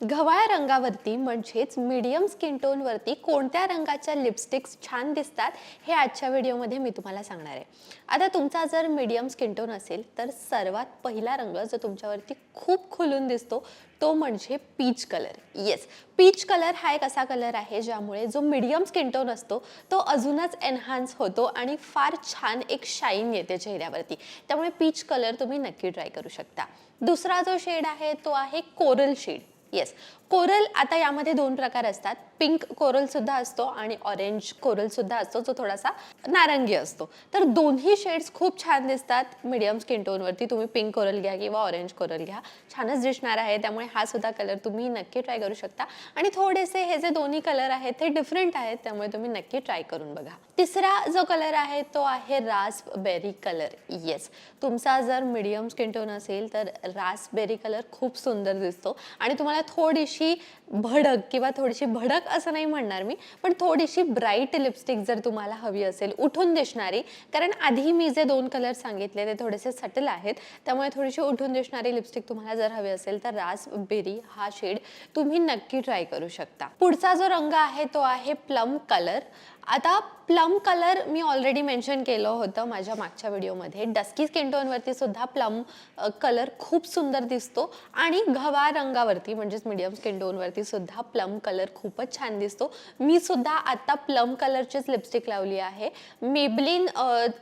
गव्हाळ रंगावरती म्हणजेच medium skin टोनवरती कोणत्या रंगाच्या लिपस्टिक्स छान दिसतात हे आजच्या व्हिडिओमध्ये मी तुम्हाला सांगणार आहे. आता तुमचा जर मीडियम स्किन टोन असेल तर सर्वात पहिला रंग जो तुमच्यावरती खूप खुलून दिसतो तो म्हणजे peach colour yes peach colour हा एक असा कलर आहे ज्यामुळे जो मीडियम स्किन टोन असतो तो अजूनच एनहान्स होतो आणि फार छान एक शाईन येते चेहऱ्यावरती. त्यामुळे पीच कलर तुम्ही नक्की ट्राय करू शकता. दुसरा जो शेड आहे तो आहे कोरल शेड येस कोरल आता यामध्ये दोन प्रकार असतात. पिंक कोरल सुद्धा असतो आणि ऑरेंज कोरल सुद्धा असतो जो थोडासा नारंगी असतो. तर दोन्ही शेड्स खूप छान दिसतात. मीडियम स्किन टोनवरती तुम्ही पिंक कोरल घ्या किंवा ऑरेंज कोरल घ्या. छानच दिसणार आहे. त्यामुळे हा सुद्धा कलर तुम्ही नक्की ट्राय करू शकता. आणि थोडेसे हे जे दोन्ही कलर आहेत ते डिफरंट आहेत त्यामुळे तुम्ही नक्की ट्राय करून बघा. तिसरा जो कलर आहे तो आहे रासबेरी कलर येस तुमचा जर मीडियम स्किन टोन असेल तर रासबेरी कलर खूप सुंदर दिसतो. आणि तुम्हाला थोडीशी भडक किंवा थोडीशी भडक असं नाही म्हणणार मी पण थोडीशी ब्राईट लिपस्टिक जर तुम्हाला हवी असेल उठून दिसणारी कारण आधी मी जे दोन कलर सांगितले ते थोडेसे सटल आहेत त्यामुळे थोडीशी उठून दिसणारी लिपस्टिक तुम्हाला जर हवी असेल तर रास्पबेरी हा शेड तुम्ही नक्की ट्राय करू शकता. पुढचा जो रंग आहे तो आहे प्लम कलर आता प्लम कलर मी ऑलरेडी मेन्शन केलं होतं माझ्या मागच्या व्हिडिओमध्ये डस्की स्किन टोनवरती सुद्धा प्लम कलर खूप सुंदर दिसतो. आणि गव्हा रंगावरती म्हणजेच मीडियम स्किन टोनवरती सुद्धा प्लम कलर खूपच छान दिसतो. मी सुद्धा आता प्लम कलरचीच लिपस्टिक लावली आहे. मेबलिन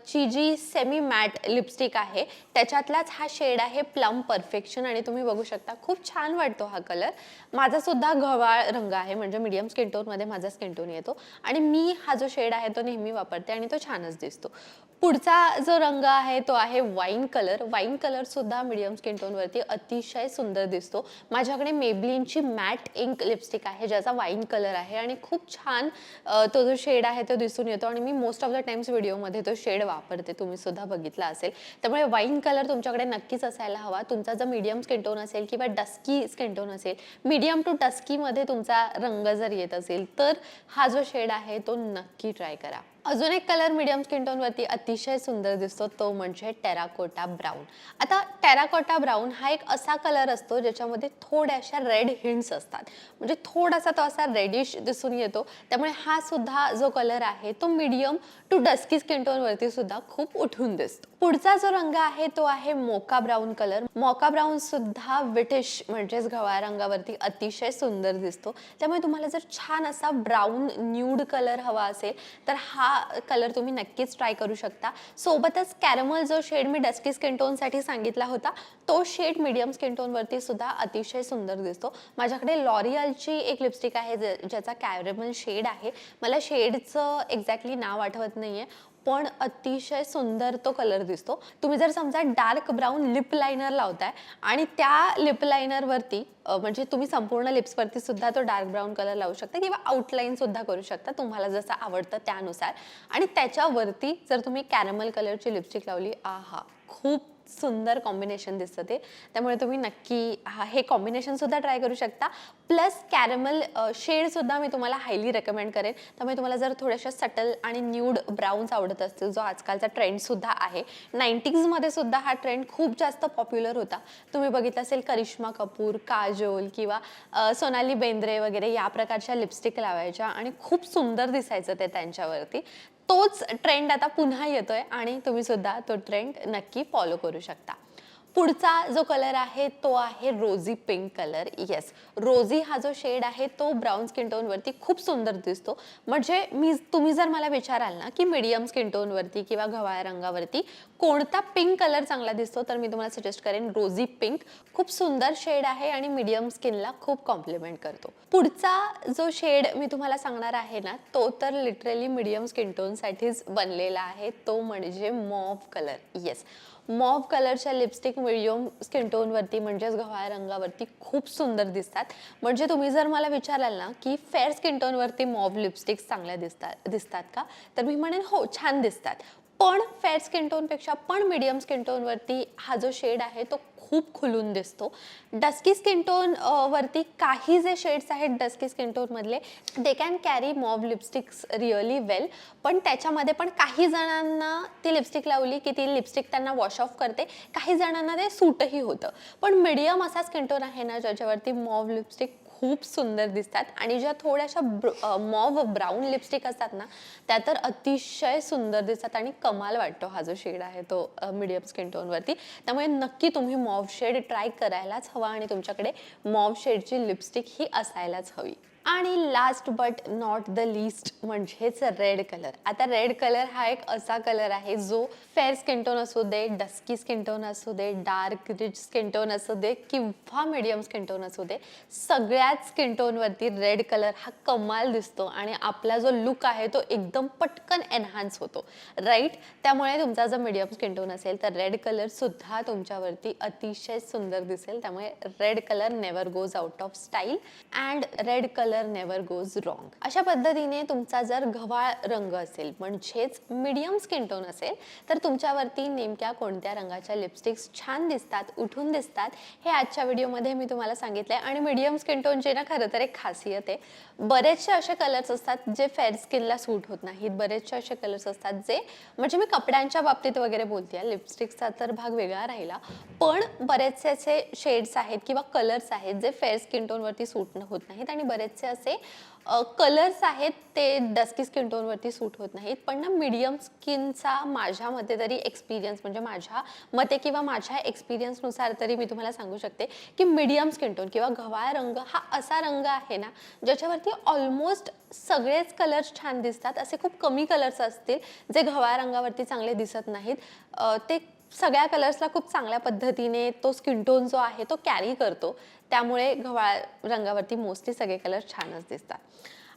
ची जी सेमी मॅट लिपस्टिक आहे त्याच्यातलाच हा शेड आहे प्लम परफेक्शन आणि तुम्ही बघू शकता खूप छान वाटतो हा कलर माझा सुद्धा गव्हाळ रंग आहे म्हणजे मीडियम स्किन टोनमध्ये माझा स्किन टोन येतो. आणि मी हा जो शेड आहे तो नेहमी वापरते आणि तो छानच दिसतो. पुढचा जो रंग आहे तो आहे वाईन कलर वाईन कलर सुद्धा मीडियम स्किन टोनवरती अतिशय सुंदर दिसतो. माझ्याकडे मेबलिनची मॅट इंक लिपस्टिक आहे ज्याचा वाईन कलर आहे आणि खूप छान तो जो शेड आहे तो दिसून येतो आणि मी मोस्ट ऑफ द टाइम्स व्हिडिओमध्ये तो शेड वापरते. तुम्ही सुद्धा बघितला असेल. त्यामुळे वाईन कलर तुमच्याकडे नक्कीच असायला हवा. तुमचा जर मीडियम स्किन टोन असेल किंवा डस्की स्किन टोन असेल मीडियम टू डस्कीमध्ये तुमचा रंग जर येत असेल तर हा जो शेड आहे तो नक्की ट्राय करा. अजून एक कलर मीडियम स्किन टोनवरती अतिशय सुंदर दिसतो तो म्हणजे टेराकोटा ब्राऊन आता टेराकोटा ब्राऊन हा एक असा कलर असतो ज्याच्यामध्ये थोड्याशा रेड हिंट्स असतात. म्हणजे थोडासा तो असा रेडिश दिसून येतो. त्यामुळे हा सुद्धा जो कलर आहे तो मीडियम टू डस्की स्किन टोनवरती सुद्धा खूप उठून दिसतो. पुढचा जो रंग आहे तो आहे mocha brown colour mocha brown सुद्धा विटिश म्हणजेच गव्हा रंगावरती अतिशय सुंदर दिसतो. त्यामुळे तुम्हाला जर छान असा ब्राऊन न्यूड कलर हवा असेल तर हा कलर तुम्ही नक्कीच ट्राय करू शकता. सोबतच कॅरमल जो शेड मी डस्की स्किन टोनसाठी सांगितला होता तो शेड मीडियम स्किन टोनवरती सुद्धा अतिशय सुंदर दिसतो. माझ्याकडे लॉरियलची एक लिपस्टिक आहे ज्याचा कॅरमल शेड आहे. मला शेडचं एक्झॅक्टली नाव आठवत नाहीये. पण अतिशय सुंदर तो कलर दिसतो. तुम्ही जर समजा डार्क ब्राऊन लिप लायनर लावताय आणि त्या लिप लायनरवरती म्हणजे तुम्ही संपूर्ण लिप्सवरती सुद्धा तो डार्क ब्राऊन कलर लावू शकता किंवा आउटलाईन सुद्धा करू शकता तुम्हाला जसं आवडतं त्यानुसार. आणि त्याच्यावरती जर तुम्ही कॅरमल कलरची लिपस्टिक लावली आहा खूप सुंदर कॉम्बिनेशन दिसतं ते. त्यामुळे तुम्ही नक्की हा हे कॉम्बिनेशन सुद्धा ट्राय करू शकता. प्लस कॅरमल शेड सुद्धा मी तुम्हाला हायली रेकमेंड करेन. त्यामुळे तुम्हाला जर थोड्याशा सटल आणि न्यूड ब्राऊन्स आवडत असतील जो आजकालचा ट्रेंड सुद्धा आहे. नाईन्टीजमध्ये सुद्धा हा ट्रेंड खूप जास्त पॉप्युलर होता. तुम्ही बघितलं असेल करिश्मा कपूर काजोल किंवा सोनाली बेंद्रे वगैरे या प्रकारच्या लिपस्टिक लावायच्या आणि खूप सुंदर दिसायचं ते त्यांच्यावरती. तोच ट्रेंड आता पुन्हा येतोय आणि तुम्ही सुद्धा तो ट्रेंड नक्की फॉलो करू शकता. पुढचा जो कलर आहे तो आहे rosy pink colour yes rosy हा जो शेड आहे तो ब्राऊन स्किन टोनवरती खूप सुंदर दिसतो. म्हणजे मी तुम्ही जर मला विचाराल ना की मीडियम स्किन टोनवरती किंवा गव्हाळ्या रंगावरती कोणता पिंक कलर चांगला दिसतो तर मी तुम्हाला सजेस्ट करेन रोझी पिंक खूप सुंदर शेड आहे आणि मीडियम स्किनला खूप कॉम्प्लिमेंट करतो. पुढचा जो शेड मी तुम्हाला सांगणार आहे ना तो तर लिटरली मीडियम स्किन टोनसाठीच बनलेला आहे. तो म्हणजे मॉव कलर येस मॉव कलरच्या लिपस्टिक मिडियम स्किन टोनवरती म्हणजेच गव्हाळ्या रंगावरती खूप सुंदर दिसतात. म्हणजे तुम्ही जर मला विचाराल ना की फेअर स्किन टोनवरती मॉव लिपस्टिक्स चांगल्या दिसतात दिसतात का? तर मी म्हणेन हो छान दिसतात. पण फेअर स्किन टोनपेक्षा पण मीडियम स्किन टोनवरती हा जो शेड आहे तो खूप खुलून दिसतो. डस्की स्किन टोन वरती काही जे शेड्स आहेत dusky skin टोनमधले they can carry mauve lipsticks really well पण त्याच्यामध्ये पण काही जणांना ती लिपस्टिक लावली की ती लिपस्टिक त्यांना वॉश ऑफ करते. काही जणांना ते सूटही होतं. पण मीडियम असा स्किन टोन आहे ना ज्याच्यावरती मॉव लिपस्टिक खूप सुंदर दिसतात. आणि ज्या थोड्याशा मॉव ब्राऊन लिपस्टिक असतात ना त्या तर अतिशय सुंदर दिसतात आणि कमाल वाटतो हा जो शेड आहे तो मिडियम स्किन टोनवरती त्यामुळे नक्की तुम्ही मॉव शेड ट्राय करायलाच हवा आणि तुमच्याकडे मॉव शेडची लिपस्टिक ही असायलाच हवी. आणि last but not the least म्हणजेच रेड कलर आता रेड कलर हा एक असा कलर आहे जो फेअर स्किन टोन असू दे डस्की स्किन टोन असू दे डार्क रिच स्किन टोन असू दे किंवा मिडियम स्किन टोन असू दे सगळ्याच स्किन टोनवरती रेड कलर हा कमाल दिसतो आणि आपला जो लुक आहे तो एकदम पटकन एनहान्स होतो. राईट त्यामुळे तुमचा जर मिडियम स्किन टोन असेल तर रेड कलरसुद्धा तुमच्यावरती अतिशय सुंदर दिसेल. त्यामुळे red colour never goes out of style and red colour never goes wrong अशा पद्धतीने तुमचा जर घवाळ रंग असेल म्हणजेच मिडियम स्किन टोन असेल तर तुमच्यावरती नेमक्या कोणत्या रंगाच्या लिपस्टिक्स छान दिसतात उठून दिसतात हे आजच्या व्हिडिओमध्ये मी तुम्हाला सांगितलंय. आणि मिडियम स्किन टोनची ना खरं तर एक खासियत आहे. बरेचसे असे कलर्स असतात जे फेअर स्किनला सूट होत नाहीत. बरेचसे असे कलर्स असतात जे म्हणजे मी कपड्यांच्या बाबतीत वगैरे बोलते लिपस्टिक्सचा तर भाग वेगळा राहिला. पण बरेचसे असे शेड्स आहेत किंवा कलर्स आहेत जे फेअर स्किन टोनवरती सूट होत नाहीत. आणि बरेचसे असे कलर्स आहेत ते डस्की स्किन टोनवरती सूट होत नाहीत. पण ना मीडियम स्किनचा माझ्या मते तरी एक्सपिरियन्स म्हणजे माझ्या मते किंवा माझ्या एक्सपिरियन्सनुसार तरी मी तुम्हाला सांगू शकते की मीडियम स्किन टोन किंवा गव्हाळ रंग हा असा रंग आहे ना ज्याच्यावरती ऑलमोस्ट सगळेच कलर्स छान दिसतात. असे खूप कमी कलर्स असतील जे गव्हाळ रंगावरती चांगले दिसत नाहीत. ते सगळ्या कलर्सला खूप चांगल्या पद्धतीने तो स्किन टोन जो आहे तो कॅरी करतो. त्यामुळे गव्हाळ रंगावरती मोस्टली सगळे कलर छानच दिसतात.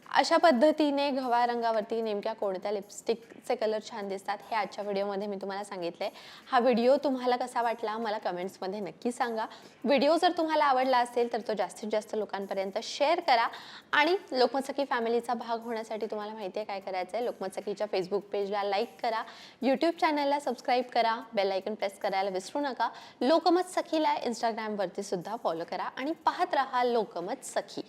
अशा पद्धतीने गव्हा रंगावरती नेमक्या कोणत्या लिपस्टिकचे कलर छान दिसतात हे आजच्या व्हिडिओमध्ये मी तुम्हाला सांगितलंय. हा व्हिडिओ तुम्हाला कसा वाटला मला कमेंट्समध्ये नक्की सांगा. व्हिडिओ जर तुम्हाला आवडला असेल तर तो जास्तीत जास्त लोकांपर्यंत शेअर करा. आणि लोकमतसखी फॅमिलीचा भाग होण्यासाठी तुम्हाला माहिती आहे काय करायचं आहे लोकमतसखीच्या फेसबुक पेजला लाईक करा. यूट्यूब चॅनलला सबस्क्राईब करा. बेल आयकन प्रेस करायला विसरू नका. लोकमत सखीला इंस्टाग्रामवरती सुद्धा फॉलो करा. आणि पाहत राहा लोकमत सखी